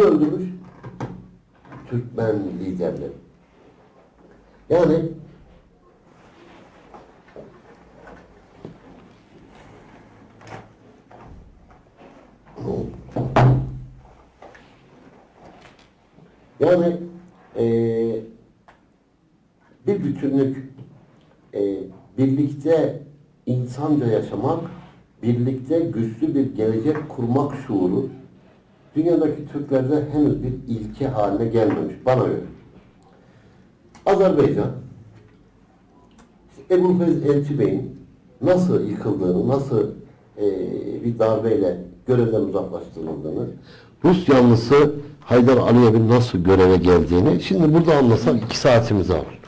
Kim öldürmüş? Türkmen liderleri. Yani Yani eee bir bütünlük, eee, birlikte insanca yaşamak, birlikte güçlü bir gelecek kurmak şuuru dünyadaki Türklerde henüz bir ilke haline gelmemiş bana göre. Azerbaycan, Ebu Fez Elçi Bey'in nasıl yıkıldığını, nasıl eee, bir darbeyle görevden uzaklaştırıldığını, Rus yanlısı Haydar Aliyev'in nasıl göreve geldiğini, şimdi burada anlasak iki saatimizi alır.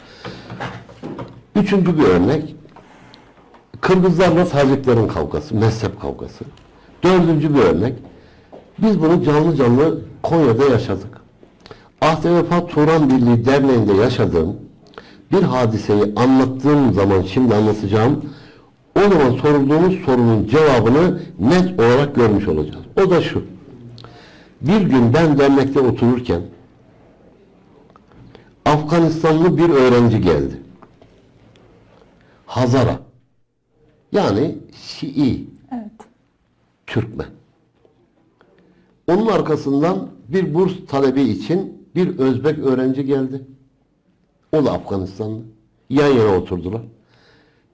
Üçüncü bir örnek, Kırgızlarla Taciklerin kavgası, mezhep kavgası. Dördüncü bir örnek, biz bunu canlı canlı Konya'da yaşadık. Ahde Vefa Turan Birliği Derneği'nde yaşadığım bir hadiseyi anlattığım zaman şimdi anlatacağım o zaman sorulduğumuz sorunun cevabını net olarak görmüş olacağız. O da şu. Bir gün ben dernekte otururken Afganistanlı bir öğrenci geldi. Hazara. Yani Şii Evet. Türkmen. Onun arkasından bir burs talebi için bir Özbek öğrenci geldi. O da Afganistanlı. Yan yana oturdular.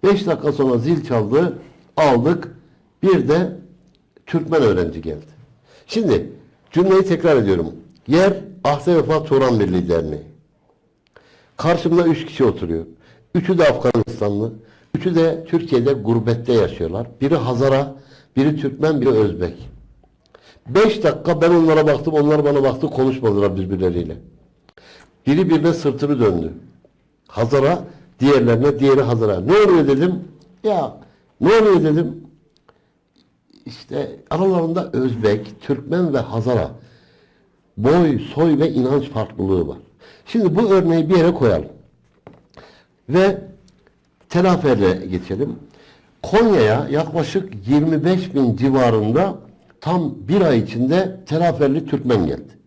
Beş dakika sonra zil çaldı. Aldık. Bir de Türkmen öğrenci geldi. Şimdi cümleyi tekrar ediyorum. Yer Ahde Vefa Turan Birliği Derneği. Karşımda üç kişi oturuyor. Üçü de Afganistanlı. Üçü de Türkiye'de gurbette yaşıyorlar. Biri Hazara, biri Türkmen, biri Özbek. Beş dakika ben onlara baktım, onlar bana baktı, konuşmadılar birbirleriyle. Biri birine sırtını döndü. Hazara, diğerlerine, diğeri Hazara. Ne oluyor dedim. Ya ne oluyor dedim. İşte aralarında Özbek, Türkmen ve Hazara boy, soy ve inanç farklılığı var. Şimdi bu örneği bir yere koyalım. Ve Telafer'e geçelim. Konya'ya yaklaşık 25 bin civarında tam bir ay içinde Telaferli Türkmen geldi.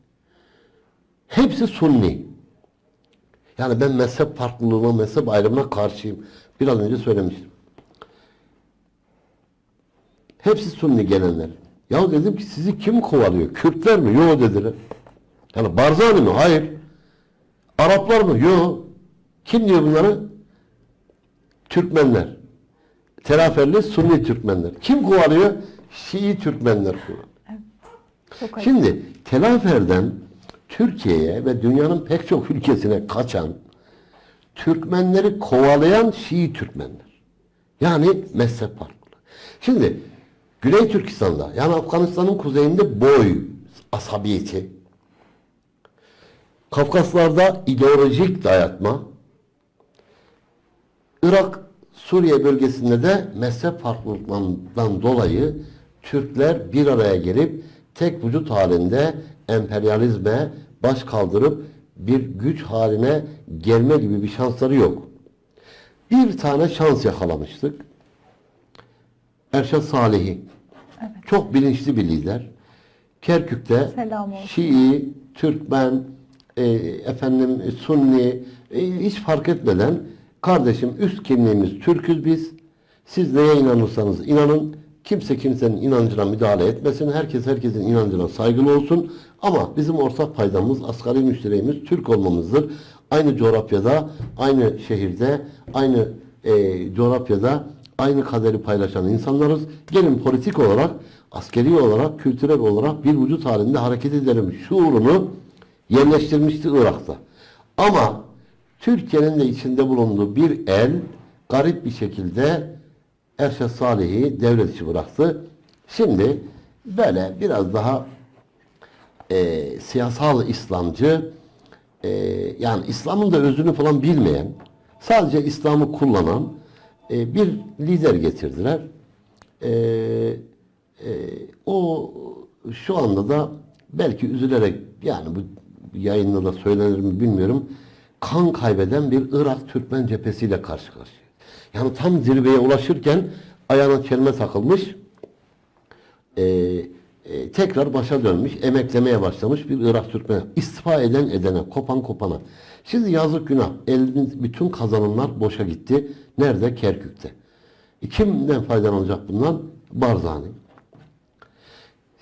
Hepsi Sunni. Yani ben mezhep farklılığına, mezhep ayrımına karşıyım. Biraz önce söylemiştim. Hepsi Sunni gelenler. Ya dedim ki sizi kim kovalıyor? Kürtler mi? Yok dediler. Yani Barzani mi? Hayır. Araplar mı? Yok. Kim diyor bunları? Türkmenler. Telaferli Sunni Türkmenler. Kim kovalıyor? Şii Türkmenler ayıp. Şimdi Telafer'den Türkiye'ye ve dünyanın pek çok ülkesine kaçan Türkmenleri kovalayan Şii Türkmenler. Yani mezhep farklı. Şimdi Güney Türkistan'da yani Afganistan'ın kuzeyinde boy asabiyeti Kafkaslar'da ideolojik dayatma Irak, Suriye bölgesinde de mezhep farklılıklarından dolayı Türkler bir araya gelip tek vücut halinde emperyalizme baş kaldırıp bir güç haline gelme gibi bir şansları yok. Bir tane şans yakalamıştık. Erşad Salih'i. Çok bilinçli bir lider. Kerkük'te. Şii, Türkmen, e, efendim Sunni e, hiç fark etmeden kardeşim üst kimliğimiz Türküz biz. Siz neye inanırsanız inanın. Kimse kimsenin inancına müdahale etmesin. Herkes herkesin inancına saygılı olsun. Ama bizim ortak paydamız, asgari müşterimiz Türk olmamızdır. Aynı coğrafyada, aynı şehirde, aynı e, coğrafyada aynı kaderi paylaşan insanlarız. Gelin politik olarak, askeri olarak, kültürel olarak bir vücut halinde hareket edelim şuurunu yerleştirmişti Irak'ta. Ama Türkiye'nin de içinde bulunduğu bir el garip bir şekilde Erşad Salih'i devlet içi bıraktı. Şimdi böyle biraz daha e, siyasal İslamcı e, yani İslam'ın da özünü falan bilmeyen sadece İslam'ı kullanan e, bir lider getirdiler. E, e, o şu anda da belki üzülerek yani bu yayında da söylenir mi bilmiyorum kan kaybeden bir Irak Türkmen cephesiyle karşı karşıya. Yani tam zirveye ulaşırken ayağına çelme takılmış. Ee, e, tekrar başa dönmüş, emeklemeye başlamış bir Irak Türkmeni. İstifa eden edene, kopan kopana. Şimdi yazık günah. Elinin bütün kazanımlar boşa gitti. Nerede? Kerkük'te. E, kimden faydalanacak bundan? Barzani.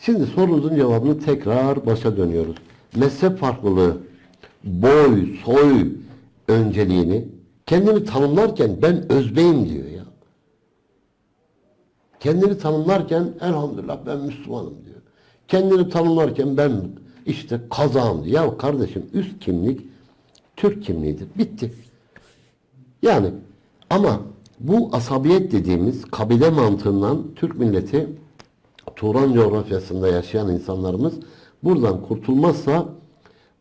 Şimdi sorunuzun cevabını tekrar başa dönüyoruz. Mezhep farklılığı, boy, soy önceliğini kendini tanımlarken ben özbeyim diyor ya. Kendini tanımlarken elhamdülillah ben Müslümanım diyor. Kendini tanımlarken ben işte kazağım diyor. Ya kardeşim üst kimlik Türk kimliğidir. Bitti. Yani ama bu asabiyet dediğimiz kabile mantığından Türk milleti Turan coğrafyasında yaşayan insanlarımız buradan kurtulmazsa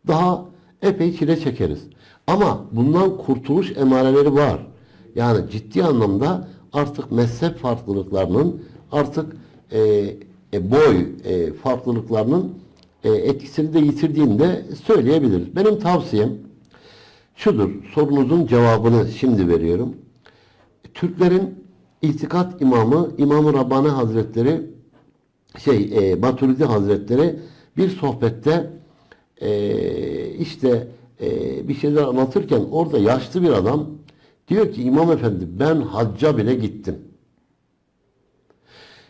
daha epey çile çekeriz. Ama bundan kurtuluş emareleri var. Yani ciddi anlamda artık mezhep farklılıklarının artık e, e, boy e, farklılıklarının e, etkisini de yitirdiğini de söyleyebiliriz. Benim tavsiyem şudur. Sorunuzun cevabını şimdi veriyorum. Türklerin itikat imamı İmam-ı Rabbani Hazretleri şey e, Baturidi Hazretleri bir sohbette e, işte e, bir şeyler anlatırken orada yaşlı bir adam diyor ki İmam Efendi ben hacca bile gittim.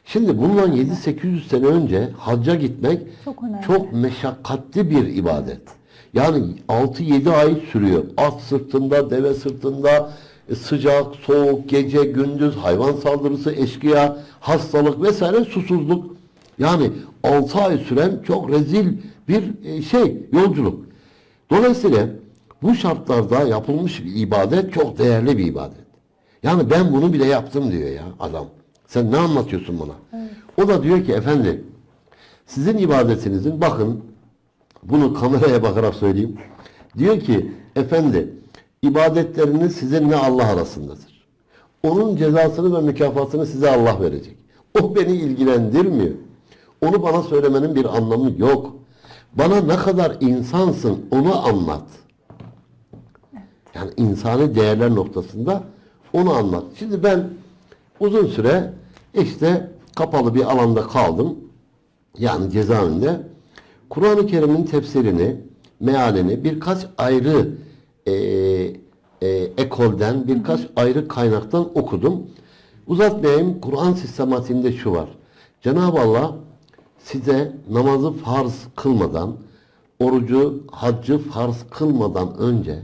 Şimdi bundan 7-800 sene önce hacca gitmek Çok önemli. çok meşakkatli bir ibadet. Yani 6-7 ay sürüyor. At sırtında, deve sırtında, e, sıcak, soğuk, gece, gündüz, hayvan saldırısı, eşkıya, hastalık vesaire susuzluk. Yani 6 ay süren çok rezil bir e, şey, yolculuk. Dolayısıyla bu şartlarda yapılmış bir ibadet çok değerli bir ibadet. Yani ben bunu bile yaptım diyor ya adam. Sen ne anlatıyorsun bana? O da diyor ki efendi sizin ibadetinizin bakın bunu kameraya bakarak söyleyeyim. Diyor ki efendi ibadetleriniz sizinle Allah arasındadır. Onun cezasını ve mükafatını size Allah verecek. O beni ilgilendirmiyor. Onu bana söylemenin bir anlamı yok. Bana ne kadar insansın onu anlat. Yani insani değerler noktasında onu anlat. Şimdi ben uzun süre işte kapalı bir alanda kaldım. Yani cezaevinde. Kur'an-ı Kerim'in tefsirini, mealini birkaç ayrı e, e, ekolden, birkaç ayrı kaynaktan okudum. Uzatmayayım. Kur'an sistematiğinde şu var. Cenab-ı Allah size namazı farz kılmadan, orucu, haccı farz kılmadan önce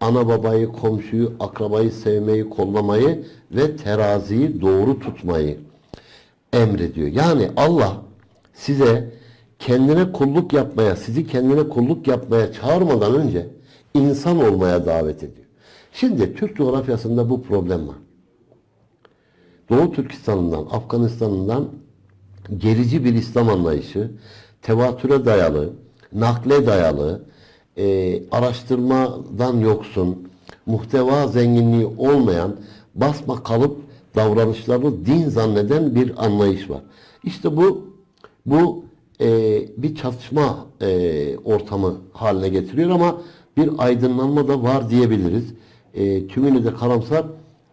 ana babayı, komşuyu, akrabayı sevmeyi, kollamayı ve teraziyi doğru tutmayı emrediyor. Yani Allah size kendine kulluk yapmaya, sizi kendine kulluk yapmaya çağırmadan önce insan olmaya davet ediyor. Şimdi Türk coğrafyasında bu problem var. Doğu Türkistan'ından, Afganistan'dan gerici bir İslam anlayışı, tevatüre dayalı, nakle dayalı, e, araştırmadan yoksun, muhteva zenginliği olmayan, basma kalıp davranışlarını din zanneden bir anlayış var. İşte bu bu e, bir çatışma e, ortamı haline getiriyor ama bir aydınlanma da var diyebiliriz. E, tümünü de karamsar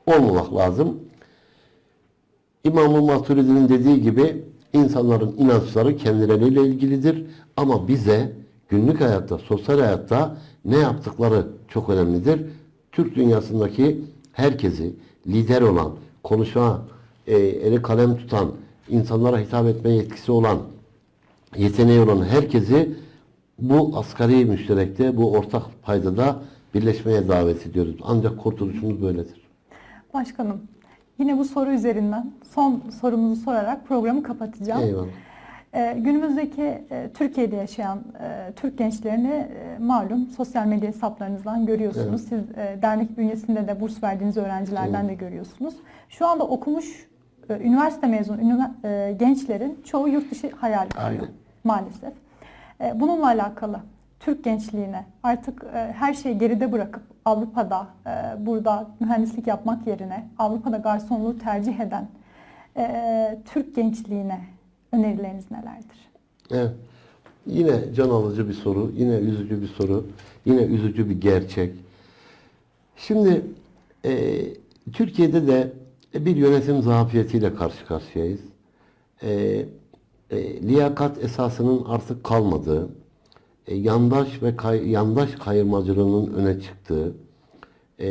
olmamak lazım. İmam-ı Maturidi'nin dediği gibi insanların inançları kendileriyle ilgilidir. Ama bize günlük hayatta, sosyal hayatta ne yaptıkları çok önemlidir. Türk dünyasındaki herkesi lider olan, konuşan, e, eli kalem tutan, insanlara hitap etme yetkisi olan, yeteneği olan herkesi bu asgari müşterekte, bu ortak paydada birleşmeye davet ediyoruz. Ancak kurtuluşumuz böyledir. Başkanım, yine bu soru üzerinden son sorumuzu sorarak programı kapatacağım. Eyvallah. Ee, günümüzdeki e, Türkiye'de yaşayan e, Türk gençlerini e, malum sosyal medya hesaplarınızdan görüyorsunuz. Siz e, dernek bünyesinde de burs verdiğiniz öğrencilerden de görüyorsunuz. Şu anda okumuş e, üniversite mezunu ünivers- e, gençlerin çoğu yurt dışı hayal kuruyor maalesef. E, bununla alakalı Türk gençliğine artık e, her şeyi geride bırakıp Avrupa'da e, burada mühendislik yapmak yerine Avrupa'da garsonluğu tercih eden e, Türk gençliğine önerileriniz nelerdir? Evet. Yine can alıcı bir soru, yine üzücü bir soru, yine üzücü bir gerçek. Şimdi e, Türkiye'de de bir yönetim zafiyetiyle karşı karşıyayız. E, e, liyakat esasının artık kalmadığı, e, yandaş ve kay- yandaş kayırmacılığının öne çıktığı, e,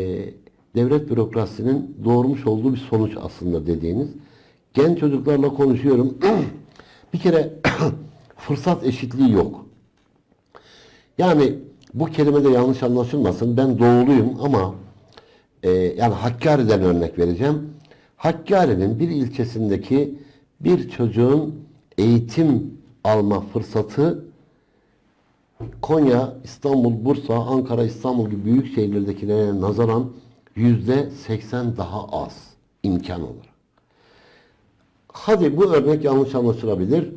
devlet bürokrasisinin doğurmuş olduğu bir sonuç aslında dediğiniz. Genç çocuklarla konuşuyorum. bir kere fırsat eşitliği yok. Yani bu kelime de yanlış anlaşılmasın. Ben doğuluyum ama e, yani Hakkari'den örnek vereceğim. Hakkari'nin bir ilçesindeki bir çocuğun eğitim alma fırsatı Konya, İstanbul, Bursa, Ankara, İstanbul gibi büyük şehirlerdekilere nazaran yüzde seksen daha az imkan olarak. Hadi bu örnek yanlış anlaşılabilir.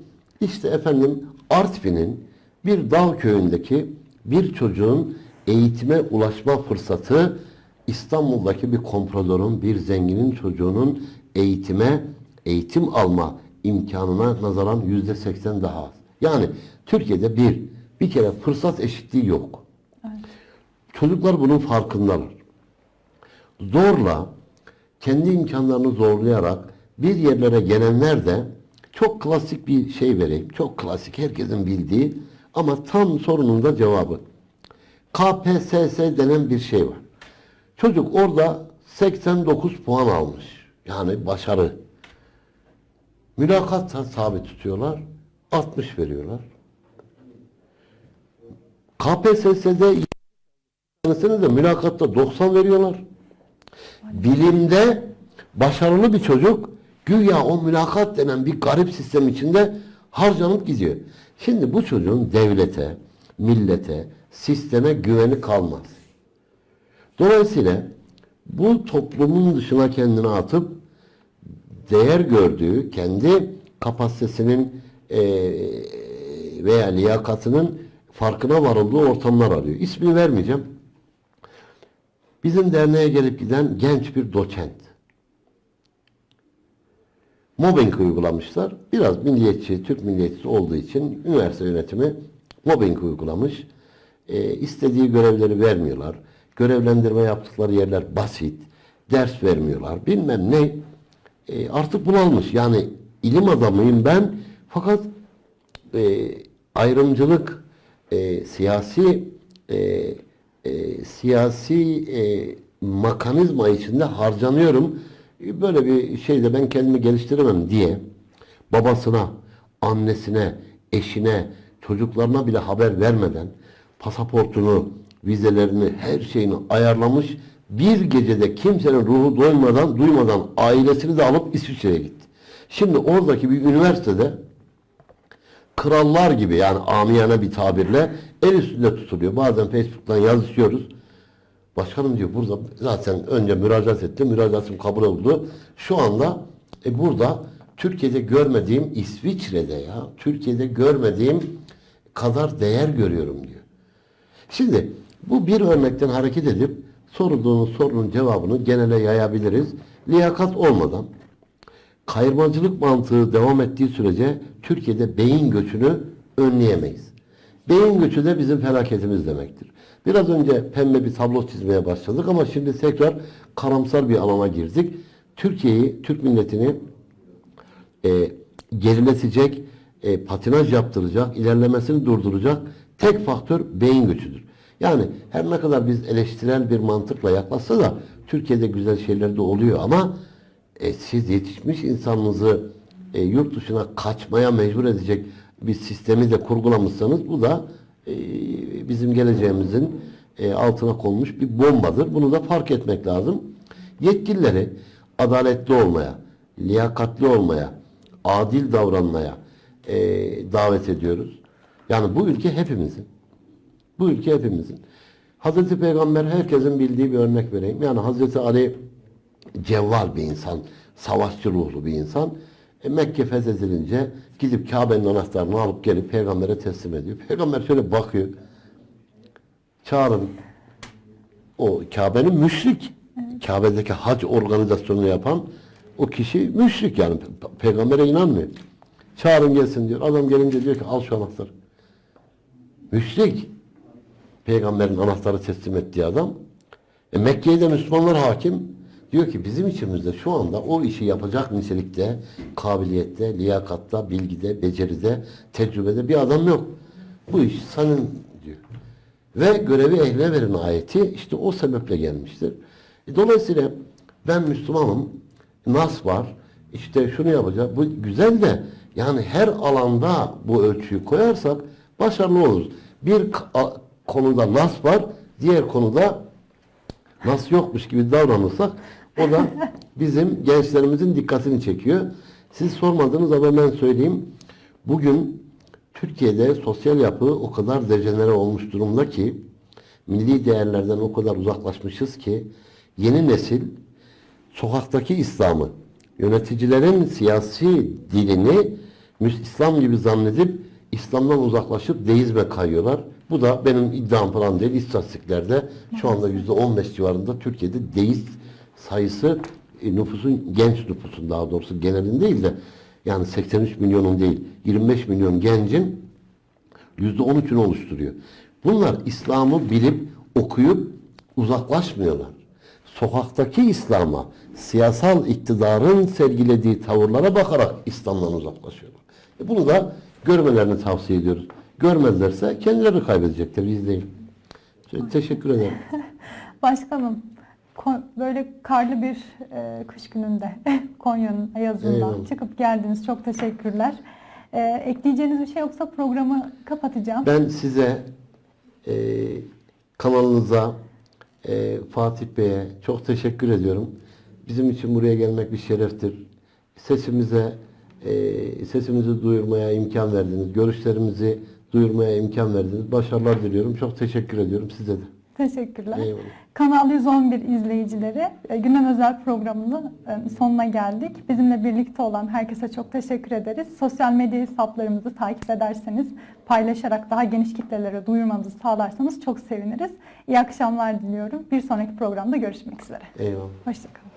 İşte efendim Artvin'in bir dağ köyündeki bir çocuğun eğitime ulaşma fırsatı İstanbul'daki bir kompradorun, bir zenginin çocuğunun eğitime, eğitim alma imkanına nazaran yüzde seksen daha az. Yani Türkiye'de bir, bir kere fırsat eşitliği yok. Çocuklar bunun farkındalar. Zorla, kendi imkanlarını zorlayarak bir yerlere gelenler de çok klasik bir şey vereyim. Çok klasik, herkesin bildiği ama tam sorunun da cevabı. KPSS denen bir şey var. Çocuk orada 89 puan almış. Yani başarı. Mülakat sabit tutuyorlar. 60 veriyorlar. KPSS'de tanesini mülakatta 90 veriyorlar. Bilimde başarılı bir çocuk güya o mülakat denen bir garip sistem içinde harcanıp gidiyor. Şimdi bu çocuğun devlete, millete, sisteme güveni kalmaz. Dolayısıyla bu toplumun dışına kendini atıp değer gördüğü, kendi kapasitesinin eee, veya liyakatının farkına varıldığı ortamlar arıyor. İsmini vermeyeceğim. Bizim derneğe gelip giden genç bir doçent. Mobbing uygulamışlar. Biraz milliyetçi, Türk milliyetçisi olduğu için üniversite yönetimi mobbing uygulamış. Ee, istediği görevleri vermiyorlar. Görevlendirme yaptıkları yerler basit. Ders vermiyorlar. Bilmem ne. Ee, artık bunalmış. Yani ilim adamıyım ben. Fakat e, ayrımcılık, e, siyasi e, e, siyasi e, mekanizma içinde harcanıyorum. E, Böyle bir şeyde ben kendimi geliştiremem diye babasına, annesine, eşine, çocuklarına bile haber vermeden pasaportunu, vizelerini, her şeyini ayarlamış. Bir gecede kimsenin ruhu doymadan, duymadan ailesini de alıp İsviçre'ye gitti. Şimdi oradaki bir üniversitede krallar gibi yani amiyane bir tabirle el üstünde tutuluyor. Bazen Facebook'tan yazışıyoruz. Başkanım diyor burada zaten önce müracaat etti. Müracaatım kabul oldu. Şu anda e, burada Türkiye'de görmediğim İsviçre'de ya Türkiye'de görmediğim kadar değer görüyorum diyor. Şimdi bu bir örnekten hareket edip sorulduğunuz sorunun cevabını genele yayabiliriz. Liyakat olmadan kayırmacılık mantığı devam ettiği sürece Türkiye'de beyin göçünü önleyemeyiz. Beyin göçü de bizim felaketimiz demektir. Biraz önce pembe bir tablo çizmeye başladık ama şimdi tekrar karamsar bir alana girdik. Türkiye'yi, Türk milletini e, geriletecek, e, patinaj yaptıracak, ilerlemesini durduracak tek faktör beyin göçüdür. Yani her ne kadar biz eleştirel bir mantıkla yaklaşsa da Türkiye'de güzel şeyler de oluyor ama e, siz yetişmiş insanınızı e, yurt dışına kaçmaya mecbur edecek bir sistemi de kurgulamışsanız bu da e, bizim geleceğimizin e, altına konmuş bir bombadır. Bunu da fark etmek lazım. Yetkilileri adaletli olmaya, liyakatli olmaya, adil davranmaya e, davet ediyoruz. Yani bu ülke hepimizin. Bu ülke hepimizin. Hazreti Peygamber herkesin bildiği bir örnek vereyim. Yani Hazreti Ali cevval bir insan, savaşçı ruhlu bir insan. E, Mekke fethedilince gidip Kabe'nin anahtarını alıp gelip peygambere teslim ediyor. Peygamber şöyle bakıyor. Çağırın. O Kabe'nin müşrik. Kabe'deki hac organizasyonunu yapan o kişi müşrik yani. Pe- Peygambere inanmıyor. Çağırın gelsin diyor. Adam gelince diyor ki al şu anahtarı. Müşrik. Peygamberin anahtarı teslim ettiği adam. E Mekke'ye de Müslümanlar hakim. Diyor ki bizim içimizde şu anda o işi yapacak nitelikte, kabiliyette, liyakatta, bilgide, beceride, tecrübede bir adam yok. Bu iş senin diyor. Ve görevi ehline verin ayeti işte o sebeple gelmiştir. E, Dolayısıyla ben Müslümanım, nas var, işte şunu yapacağız. Bu güzel de yani her alanda bu ölçüyü koyarsak başarılı oluruz. Bir konuda nas var, diğer konuda nas yokmuş gibi davranırsak o da bizim gençlerimizin dikkatini çekiyor. Siz sormadınız ama ben söyleyeyim. Bugün Türkiye'de sosyal yapı o kadar dejenere olmuş durumda ki milli değerlerden o kadar uzaklaşmışız ki yeni nesil sokaktaki İslam'ı, yöneticilerin siyasi dilini İslam gibi zannedip İslam'dan uzaklaşıp deizme kayıyorlar. Bu da benim iddiam falan değil. İstatistiklerde şu anda yüzde 15 civarında Türkiye'de deist sayısı e, nüfusun, genç nüfusun daha doğrusu genelin değil de yani 83 milyonun değil 25 milyon gencin %13'ünü oluşturuyor. Bunlar İslam'ı bilip okuyup uzaklaşmıyorlar. Sokaktaki İslam'a, siyasal iktidarın sergilediği tavırlara bakarak İslam'dan uzaklaşıyorlar. E bunu da görmelerini tavsiye ediyoruz. Görmezlerse kendileri kaybedecekler, biz değil. Teşekkür ederim. Başkanım, böyle karlı bir e, kış gününde Konya'nın ayazından Eyvallah. çıkıp geldiniz. Çok teşekkürler. E, ekleyeceğiniz bir şey yoksa programı kapatacağım. Ben size e, kanalınıza e, Fatih Bey'e çok teşekkür ediyorum. Bizim için buraya gelmek bir şereftir. Sesimize e, sesimizi duyurmaya imkan verdiniz. Görüşlerimizi duyurmaya imkan verdiniz. Başarılar diliyorum. Çok teşekkür ediyorum size de. Teşekkürler. Eyvallah. Kanal 111 izleyicileri e, gündem özel programının e, sonuna geldik. Bizimle birlikte olan herkese çok teşekkür ederiz. Sosyal medya hesaplarımızı takip ederseniz, paylaşarak daha geniş kitlelere duyurmamızı sağlarsanız çok seviniriz. İyi akşamlar diliyorum. Bir sonraki programda görüşmek üzere. Eyvallah. Hoşçakalın.